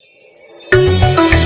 Música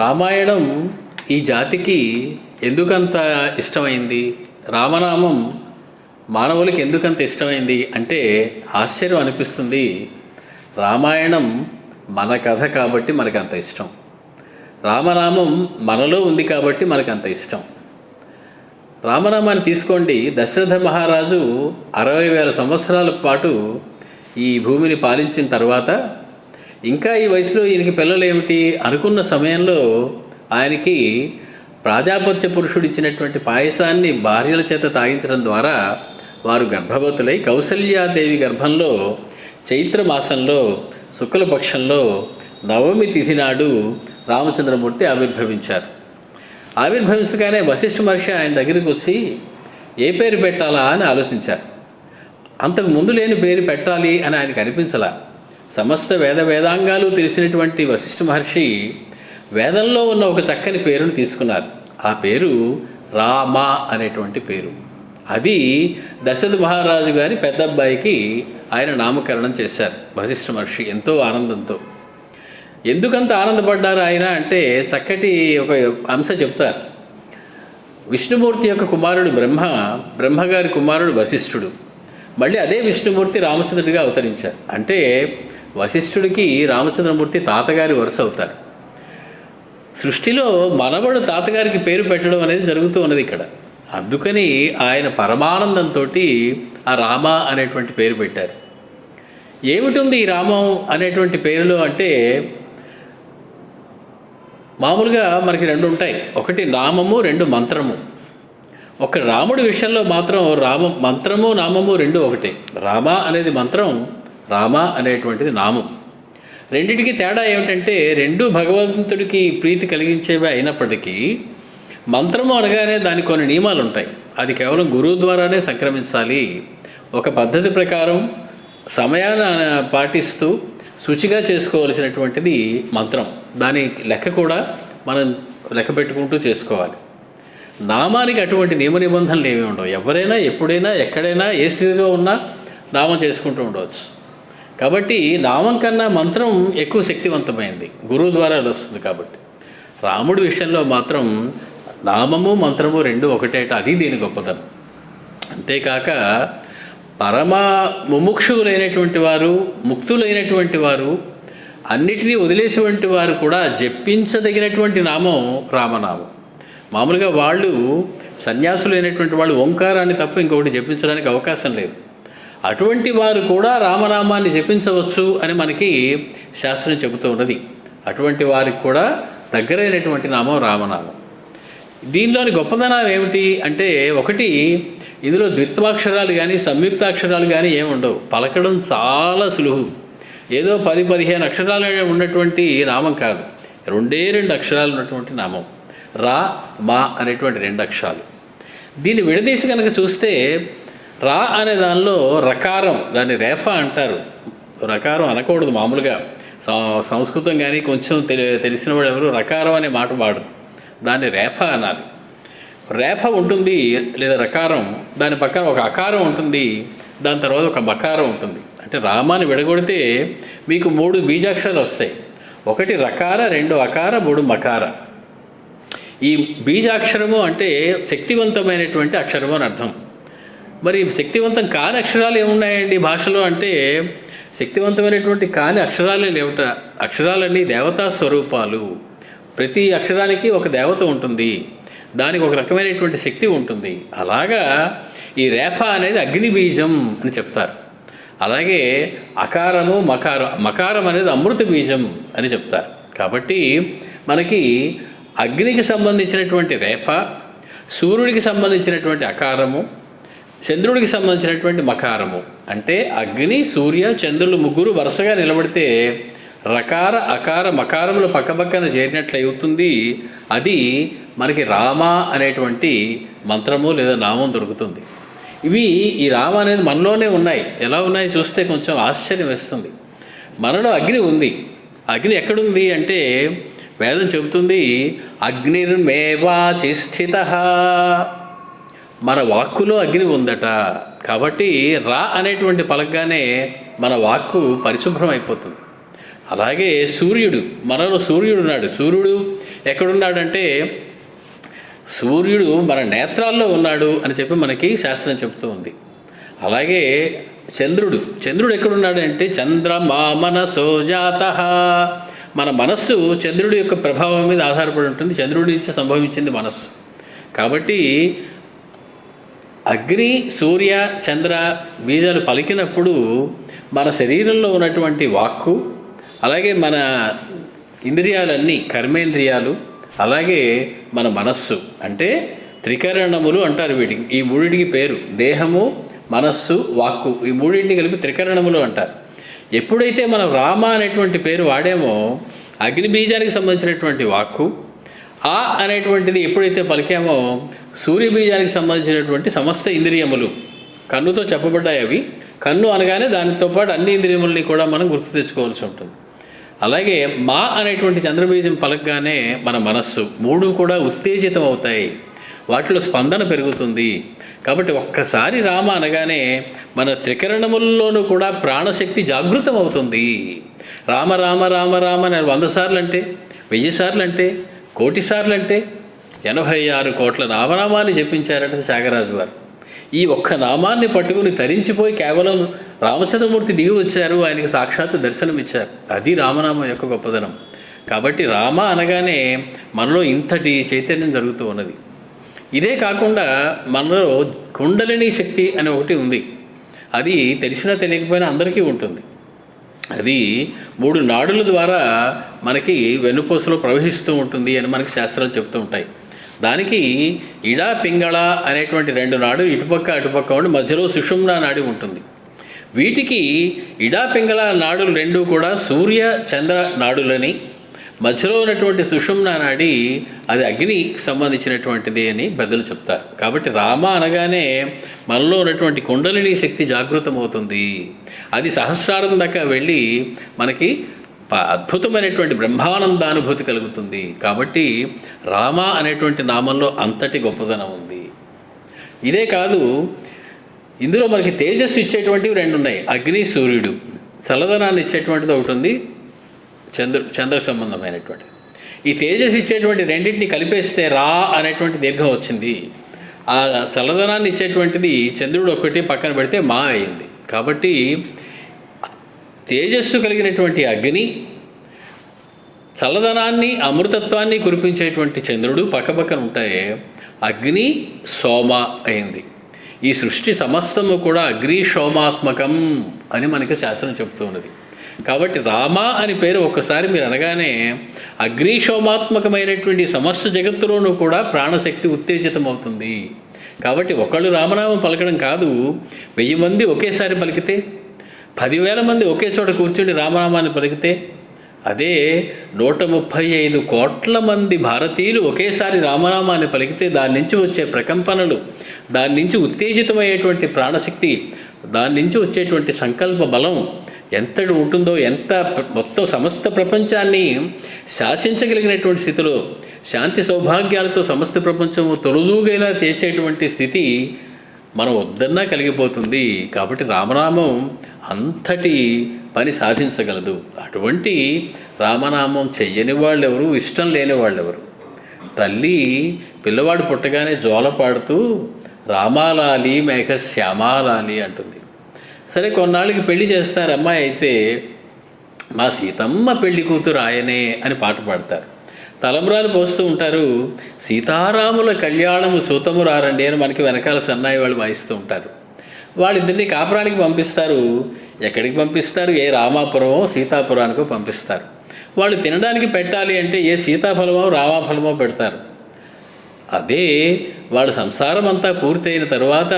Ramayanam ఈ జాతికి ఎందుకంత ఇష్టమైంది? రామనామం మానవులకి ఎందుకంత ఇష్టమైంది? అంటే ఆశ్చర్యం అనిపిస్తుంది. రామాయణం మన కథ కాబట్టి మనకు అంత ఇష్టం. రామనామం మనలో ఉంది కాబట్టి మనకు అంత ఇష్టం. రామనామాన్ని తీసుకోండి. దశరథ మహారాజు అరవై వేల సంవత్సరాల పాటు ఈ భూమిని పాలించిన తర్వాత ఇంకా ఈ వయసులో ఈయనకి పిల్లలు ఏమిటి అనుకున్న సమయంలో ఆయనకి ప్రాజాపత్య పురుషుడు ఇచ్చినటువంటి పాయసాన్ని భార్యల చేత తాగించడం ద్వారా వారు గర్భవతులై కౌసల్యాదేవి గర్భంలో చైత్ర మాసంలో శుక్లపక్షంలో నవమి తిథి నాడు రామచంద్రమూర్తి ఆవిర్భవించారు. ఆవిర్భవించగానే వశిష్ఠ మహర్షి ఆయన దగ్గరికి వచ్చి ఏ పేరు పెట్టాలా? అని ఆలోచించారు. అంతకు ముందు లేని పేరు పెట్టాలి అని ఆయనకు అనిపించలా. సమస్త వేద వేదాంగాలు తెలిసినటువంటి వశిష్ఠ మహర్షి వేదంలో ఉన్న ఒక చక్కని పేరును తీసుకున్నారు. ఆ పేరు రామ అనేటువంటి పేరు. అది దశరథ మహారాజు గారి పెద్ద అబ్బాయికి ఆయన నామకరణం చేశారు. వశిష్ఠ మహర్షి ఎంతో ఆనందంతో. ఎందుకంత ఆనందపడ్డారు ఆయన అంటే చక్కటి ఒక అంశ చెప్తారు. విష్ణుమూర్తి యొక్క కుమారుడు బ్రహ్మ బ్రహ్మగారి కుమారుడు వశిష్ఠుడు. మళ్ళీ అదే విష్ణుమూర్తి రామచంద్రుడిగా అవతరించారు. అంటే వశిష్ఠుడికి రామచంద్రమూర్తి తాతగారి వరుస అవుతారు. సృష్టిలో మనవడు తాతగారికి పేరు పెట్టడం అనేది జరుగుతూ ఉన్నది ఇక్కడ. అందుకని ఆయన పరమానందంతో ఆ రామ అనేటువంటి పేరు పెట్టారు. ఏమిటుంది ఈ రామం అనేటువంటి పేరులో అంటే మామూలుగా మనకి రెండు ఉంటాయి. ఒకటి నామము రెండు మంత్రము. ఒక రాముడి విషయంలో మాత్రం రామ మంత్రము నామము రెండు ఒకటే. రామ అనేది మంత్రం రామ అనేటువంటిది నామం. రెండింటికి తేడా ఏమిటంటే రెండు భగవంతుడికి ప్రీతి కలిగించేవి అయినప్పటికీ మంత్రము అనగానే దానికి కొన్ని నియమాలు ఉంటాయి అది కేవలం గురువు ద్వారానే సంక్రమించాలి. ఒక పద్ధతి ప్రకారం సమయాన్ని పాటిస్తూ శుచిగా చేసుకోవలసినటువంటిది మంత్రం. దాని లెక్క కూడా మనం లెక్క పెట్టుకుంటూ చేసుకోవాలి. నామానికి అటువంటి నియమ నిబంధనలు ఏమీ ఉండవు. ఎవరైనా ఎప్పుడైనా ఎక్కడైనా ఏ స్థితిలో ఉన్నా నామం చేసుకుంటూ ఉండవచ్చు. కాబట్టి నామం కన్నా మంత్రం ఎక్కువ శక్తివంతమైంది. గురువు ద్వారా వస్తుంది కాబట్టి. రాముడి విషయంలో మాత్రం నామము మంత్రము రెండు ఒకటేట అది దీని గొప్పతనం. అంతేకాక పరమ ముముక్షులైనటువంటి వారు ముక్తులైనటువంటి వారు అన్నిటినీ వదిలేసేటువంటి వారు కూడా జపించదగినటువంటి నామం రామనామం. మామూలుగా వాళ్ళు సన్యాసులైనటువంటి వాళ్ళు ఓంకారాన్ని తప్ప ఇంకొకటి జపించడానికి అవకాశం లేదు. అటువంటి వారు కూడా రామనామాన్ని జపించవచ్చు అని మనకి శాస్త్రం చెబుతూ ఉన్నది. అటువంటి వారికి కూడా దగ్గరైనటువంటి నామం రామనామం. దీనిలోని గొప్పదనం ఏమిటి అంటే ఒకటి ఇందులో ద్విత్వాక్షరాలు కానీ సంయుక్తాక్షరాలు కానీ ఏమి ఉండవు. పలకడం చాలా సులువు. ఏదో పది పదిహేను అక్షరాలు ఉన్నటువంటి నామం కాదు. రెండే రెండు అక్షరాలు ఉన్నటువంటి నామం. రా మా అనేటువంటి రెండు అక్షరాలు. దీన్ని విడదీసి కనుక చూస్తే రా అనే దానిలో రకారం దాన్ని రేఫ అంటారు. రకారం అనకూడదు మామూలుగా. సంస్కృతం కానీ కొంచెం తెలి తెలిసిన వాడు ఎవరు? రకారం అనే మాట వాడు దాన్ని రేఫ అనాలి. రేఫ ఉంటుంది లేదా రకారం దాని పక్కన ఒక అకారం ఉంటుంది దాని తర్వాత ఒక మకారం ఉంటుంది. అంటే రామాన్ని విడగొడితే మీకు మూడు బీజాక్షరాలు వస్తాయి. ఒకటి రకార రెండు అకార మూడు మకార. ఈ బీజాక్షరము అంటే శక్తివంతమైనటువంటి అక్షరము అని అర్థం. మరి శక్తివంతం కాని అక్షరాలు ఏమున్నాయండి భాషలో అంటే శక్తివంతమైనటువంటి కాని అక్షరాలే లేవట. అక్షరాలన్నీ దేవతా స్వరూపాలు. ప్రతి అక్షరానికి ఒక దేవత ఉంటుంది. దానికి ఒక రకమైనటువంటి శక్తి ఉంటుంది. అలాగా ఈ రేఫ అనేది అగ్ని బీజం అని చెప్తారు. అలాగే అకారము మకారం మకారం అనేది అమృత బీజం అని చెప్తారు. కాబట్టి మనకి అగ్నికి సంబంధించినటువంటి రేఫ సూర్యుడికి సంబంధించినటువంటి అకారము చంద్రుడికి సంబంధించినటువంటి మకారము. అంటే అగ్ని సూర్య చంద్రులు ముగ్గురు వరుసగా నిలబడితే రకార అకార మకారములు పక్కపక్కన చేరినట్లయితుంది. అది మనకి రామ అనేటువంటి మంత్రము లేదా నామం దొరుకుతుంది. ఇవి ఈ రామ అనేది మనలోనే ఉన్నాయి. ఎలా ఉన్నాయి చూస్తే కొంచెం ఆశ్చర్యం వేస్తుంది. మనలో అగ్ని ఉంది. అగ్ని ఎక్కడుంది అంటే వేదం చెబుతుంది అగ్నిర్మేవాచి స్థిత మన వాక్కులో అగ్ని ఉందట. కాబట్టి రా అనేటువంటి పలకగానే మన వాక్కు పరిశుభ్రం అయిపోతుంది అలాగే సూర్యుడు మనలో సూర్యుడు ఉన్నాడు సూర్యుడు ఎక్కడున్నాడంటే సూర్యుడు మన నేత్రాల్లో ఉన్నాడు అని చెప్పి మనకి శాస్త్రం చెప్తూ ఉంది. అలాగే చంద్రుడు చంద్రుడు ఎక్కడున్నాడంటే చంద్రమా మనసో జాత. మన మనస్సు చంద్రుడి యొక్క ప్రభావం మీద ఆధారపడి ఉంటుంది. చంద్రుడి నుంచి సంభవించింది మనస్సు. కాబట్టి అగ్ని సూర్య చంద్ర బీజాలు పలికినప్పుడు మన శరీరంలో ఉన్నటువంటి వాక్కు అలాగే మన ఇంద్రియాలన్నీ కర్మేంద్రియాలు అలాగే మన మనస్సు అంటే త్రికరణములు అంటారు వీటికి ఈ మూడింటికి పేరు దేహము మనస్సు వాక్కు. ఈ మూడింటిని కలిపి త్రికరణములు అంటారు. ఎప్పుడైతే మనం రామ అనేటువంటి పేరు వాడామో అగ్ని బీజానికి సంబంధించినటువంటి వాక్కు ఆ అనేటువంటిది ఎప్పుడైతే పలికామో సూర్యబీజానికి సంబంధించినటువంటి సమస్త ఇంద్రియములు కన్నుతో చెప్పబడ్డాయి అవి. కన్ను అనగానే దానితో పాటు అన్ని ఇంద్రియములని కూడా మనం గుర్తు తెచ్చుకోవాల్సి ఉంటుంది. అలాగే మా అనేటువంటి చంద్రబీజం పలకగానే మన మనస్సు మూడు కూడా ఉత్తేజితం అవుతాయి వాటిలో స్పందన పెరుగుతుంది. కాబట్టి ఒక్కసారి రామ అనగానే మన త్రికరణముల్లోనూ కూడా ప్రాణశక్తి జాగృతం అవుతుంది రామ రామ రామ రామ అని వంద సార్లు అంటే వెయ్యి సార్లు అంటే కోటి సార్లు అంటే ఎనభై ఆరు కోట్ల నామనామాన్ని చెప్పించారట త్యాగరాజు వారు. ఈ ఒక్క నామాన్ని పట్టుకుని తరించిపోయి కేవలం రామచంద్రమూర్తి దిగి వచ్చారు ఆయనకి సాక్షాత్తు దర్శనమిచ్చారు. అది రామనామం యొక్క గొప్పదనం. కాబట్టి రామ అనగానే మనలో ఇంతటి చైతన్యం జరుగుతూ ఉన్నది. ఇదే కాకుండా మనలో కుండలిని శక్తి అని ఒకటి ఉంది. అది తెలిసినా తెలియకపోయినా అందరికీ ఉంటుంది. అది మూడు నాడుల ద్వారా మనకి వెన్నుపూసలో ప్రవహిస్తూ ఉంటుంది అని మనకి శాస్త్రాలు చెప్తూ ఉంటాయి. దానికి ఇడా పింగళ అనేటువంటి రెండు నాడు ఇటుపక్క అటుపక్క ఉండి మధ్యలో సుషుమ్నా నాడి ఉంటుంది. వీటికి ఇడా పింగళ నాడులు రెండు కూడా సూర్య చంద్ర నాడులని మధ్యలో ఉన్నటువంటి సుషుమ్నా నాడి అది అగ్నికి సంబంధించినటువంటిది అని పెద్దలు చెప్తారు. కాబట్టి రామ అనగానే మనలో ఉన్నటువంటి కుండలిని శక్తి జాగృతమవుతుంది. అది సహస్రారం దాకా వెళ్ళి మనకి అద్భుతమైనటువంటి అద్భుతమైనటువంటి బ్రహ్మానందానుభూతి కలుగుతుంది. కాబట్టి రామ అనేటువంటి నామంలో అంతటి గొప్పదనం ఉంది. ఇదే కాదు ఇందులో మనకి తేజస్సు ఇచ్చేటువంటివి రెండు ఉన్నాయి. అగ్ని సూర్యుడు. చల్లదనాన్ని ఇచ్చేటువంటిది ఒకటి ఉంది. చంద్ర చంద్ర సంబంధమైనటువంటి. ఈ తేజస్సు ఇచ్చేటువంటి రెండింటిని కలిపేస్తే రా అనేటువంటి దీర్ఘం వచ్చింది. ఆ చల్లదనాన్ని ఇచ్చేటువంటిది చంద్రుడు ఒకటి పక్కన పెడితే మా అయింది. కాబట్టి తేజస్సు కలిగినటువంటి అగ్ని చల్లదనాన్ని అమృతత్వాన్ని కురిపించేటువంటి చంద్రుడు పక్కపక్కన ఉంటాయే అగ్ని సోమ అయింది. ఈ సృష్టి సమస్తము కూడా అగ్ని సోమాత్మకం అని మనకి శాస్త్రం చెప్తూ ఉన్నది. కాబట్టి రామ అని పేరు ఒక్కసారి మీరు అనగానే అగ్నిశోమాత్మకమైనటువంటి సమస్త జగత్తులోనూ కూడా ప్రాణశక్తి ఉత్తేజితం అవుతుంది కాబట్టి ఒకళ్ళు రామనామం పలకడం కాదు. వెయ్యి మంది ఒకేసారి పలికితే పదివేల మంది ఒకే చోట కూర్చుని రామనామాన్ని పలికితే అదే నూట ముప్పై ఐదు కోట్ల మంది భారతీయులు ఒకేసారి రామనామాన్ని పలికితే దాని నుంచి వచ్చే ప్రకంపనలు దాని నుంచి ఉత్తేజితమయ్యేటువంటి ప్రాణశక్తి దాని నుంచి వచ్చేటువంటి సంకల్ప బలం ఎంతటి ఉంటుందో ఎంత మొత్తం సమస్త ప్రపంచాన్ని శాసించగలిగినటువంటి స్థితిలో శాంతి సౌభాగ్యాలతో సమస్త ప్రపంచము తొలదూగేలా చేసేటువంటి స్థితి మనం వద్దన్నా కలిగిపోతుంది. కాబట్టి రామనామం అంతటి పని సాధించగలదు. అటువంటి రామనామం చెయ్యని వాళ్ళెవరు? ఇష్టం లేని వాళ్ళెవరు? తల్లి పిల్లవాడు పుట్టగానే జోల పాడుతూ రామాలాలి మేఘ శ్యామాలాలి అంటుంది. సరే కొన్నాళ్ళకి పెళ్ళి చేస్తారు అమ్మాయి అయితే మా సీతమ్మ పెళ్ళి కూతురు ఆయనే అని పాట పాడతారు. తలంబ్రాలు పోస్తూ ఉంటారు. సీతారాముల కళ్యాణము సూతము రారండి అని మనకి వెనకాల సన్నాయి వాళ్ళు వాయిస్తూ ఉంటారు. వాళ్ళిద్దరిని కాపురానికి పంపిస్తారు. ఎక్కడికి పంపిస్తారు? ఏ రామాపురమో సీతాపురానికో పంపిస్తారు. వాళ్ళు తినడానికి పెట్టాలి అంటే ఏ సీతాఫలమో రామాఫలమో పెడతారు. అదే వాళ్ళ సంసారం అంతా పూర్తయిన తర్వాత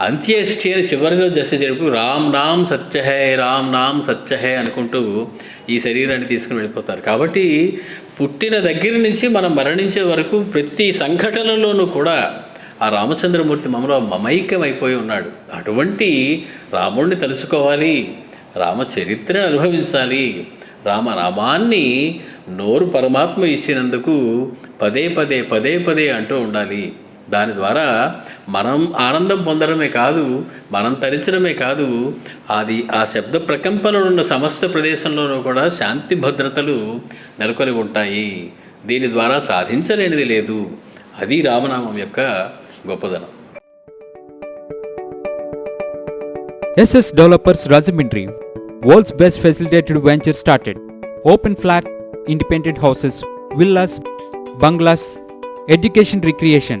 అంత్యేష్టి అని చివరిలో దశ జరుపు రామ్ నామ్ సత్యహే రామ్ నామ్ సత్యహే అనుకుంటూ ఈ శరీరాన్ని తీసుకుని వెళ్ళిపోతారు. కాబట్టి పుట్టిన దగ్గర నుంచి మనం మరణించే వరకు ప్రతి సంఘటనలోనూ కూడా ఆ రామచంద్రమూర్తి మమ్మలో మమైక్యమైపోయి ఉన్నాడు. అటువంటి రాముడిని తెలుసుకోవాలి రామచరిత్రను అనుభవించాలి రామనామాన్ని నోరు పరమాత్మ ఇచ్చినందుకు పదే పదే పదే పదే అంటూ ఉండాలి. దాని ద్వారా మనం ఆనందం పొందడమే కాదు మనం తరించడమే కాదు అది ఆ శబ్ద ప్రకంపనలు ఉన్న సమస్త ప్రదేశంలోనూ కూడా శాంతి భద్రతలు నెలకొని ఉంటాయి. దీని ద్వారా సాధించలేనిది లేదు. అది రామనామం యొక్క గొప్పదనం. SS developers Rajahmundry world's best facilitated venture started. Open flat independent houses villas bungalows education recreation.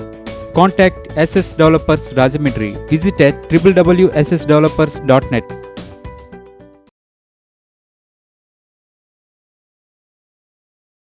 Contact SS Developers Rajamindri. Visit at www.ssdevelopers.net.